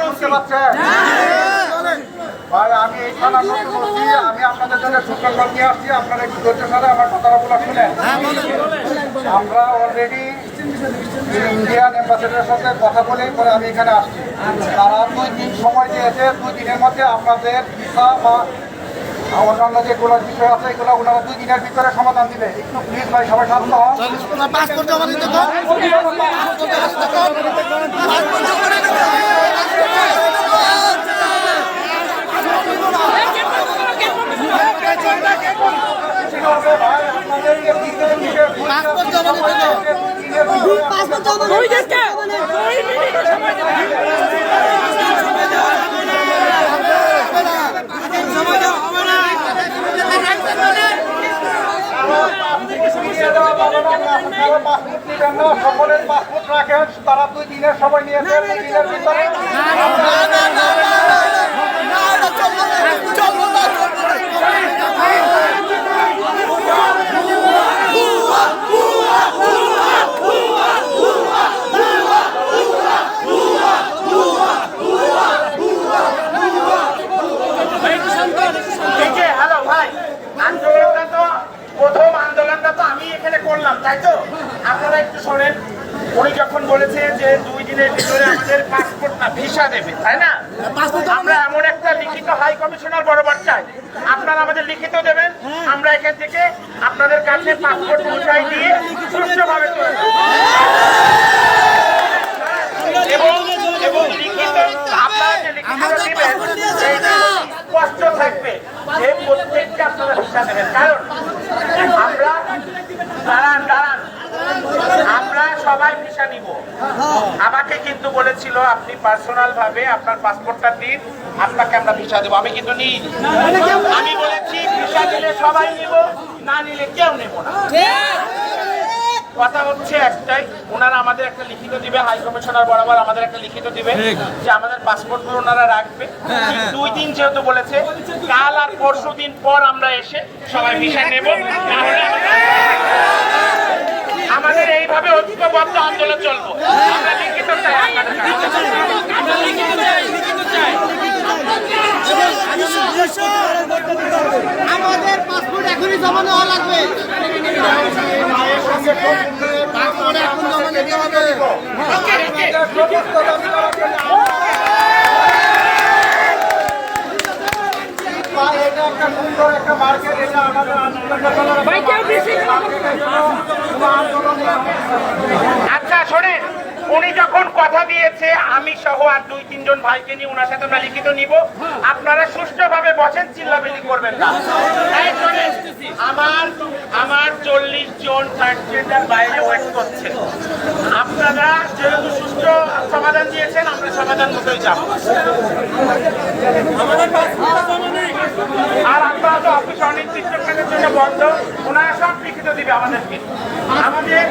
শুনতে পাচ্ছেন? ভাই আমি এই বলছি আমি আপনাদের জন্য সুসংবাদ নিয়ে আসছি আপনারা একটু ধৈর্য সাথে আমার কথাগুলো শুনেন আমরা অলরেডি ইন্ডিয়ান অ্যাম্বাসেডারের সাথে কথা বলে পরে আমি এখানে আসছি তারা দুই দিন সময় দিয়েছে দুই দিনের মধ্যে আপনাদের ভিসা বা অন্যান্য যেগুলো বিষয় আছে এগুলো ওনারা দুই দিনের ভিতরে সমাধান দিবে। একটু প্লিজ ভাই সবাই শান্ত হন পাসপোর্ট জমা দিতে তো ভাই আপনাদেরকে দিনের বিষয়ে পাসপোর্ট জমা দিতে তো পাসপোর্ট দুই দিনকে দুই মিনিট সময় দেবে সকলের পাসপোর্ট রাখেন তারা দুই দিনের সময় নিয়েছেন দিনের ভিতরে এই যে হ্যালো ভাই আন্দোলনটা তো প্রথম আন্দোলনটা তো আমি এখানে করলাম তাই তো? আপনারা একটু শোনেন। উনি যখন বলেছে যে দুই দিনের ভিতরে আমাদের পাসপোর্ট না ভিসা দেবে তাই না? আমরা এমন একটা লিখিত হাই কমিশনার বরাবর চাই আপনারা আমাদের লিখিত দেবেন। আমরা এখান থেকে আপনাদের কাছে পাসপোর্ট পৌঁছাই দিয়ে সুষ্ঠুভাবে চলে যাব। এবং এবং লিখিত আপনারা যে লিখিত দিবেন সেইটা স্পষ্ট থাকবে যে প্রত্যেকটা আপনারা ভিসা দেবেন কারণ আমরা দাঁড়ান দাঁড়ান আমরা সবাই ভিসা নিব। আমাকে কিন্তু বলেছিল, আপনি পার্সোনাল ভাবে আপনার পাসপোর্টটা দিন, আপনাকে আমরা ভিসা দেবো। আমি কিন্তু নিই আমি বলেছি, ভিসা দিলে সবাই নিব, না নিলে কেউ নেব না। কথা হচ্ছে একটাই, ওনারা আমাদের একটা লিখিত দিবে হাই কমিশনার বরাবর আমাদের একটা লিখিত দিবে, যে আমাদের পাসপোর্টগুলো ওনারা রাখবে। দুই দিন যেহেতু বলেছে, কাল আর পরশু দিন পর আমরা এসে সবাই ভিসা নেব এইভাবে ঐক্যবদ্ধ আন্দোলন চলবো? আমরা লিখিত চাই আমাদের পাসপোর্ট এখনই জমা নেওয়া লাগবে। পাসপোর্ট এখন জমা নিতে হবে ওকে ওকে সমস্ত দাবি করার জন্য আমরা- এটা একটা সুন্দর একটা মার্কেট এটা আমাদের। আচ্ছা শোনেন উনি যখন কথা দিয়েছে আমি সহ আর দুই তিনজন ভাইকে নিয়ে ওনার সাথে আমরা লিখিত নিব। আপনারা সুষ্ঠুভাবে বসেন চিল্লাবিল্লি করবেন না। আমার আমার চল্লিশ জন ট্রান্সজেন্ডার বাইরে ওয়েট করছে আপনারা যেহেতু সুষ্ঠু সমাধান দিয়েছেন আমরা সমাধান মতোই যাব। অফিস অনির্দিষ্টকালের জন্য বন্ধ ওনারা সব লিখিত দিবে আমাদেরকে। আমাদের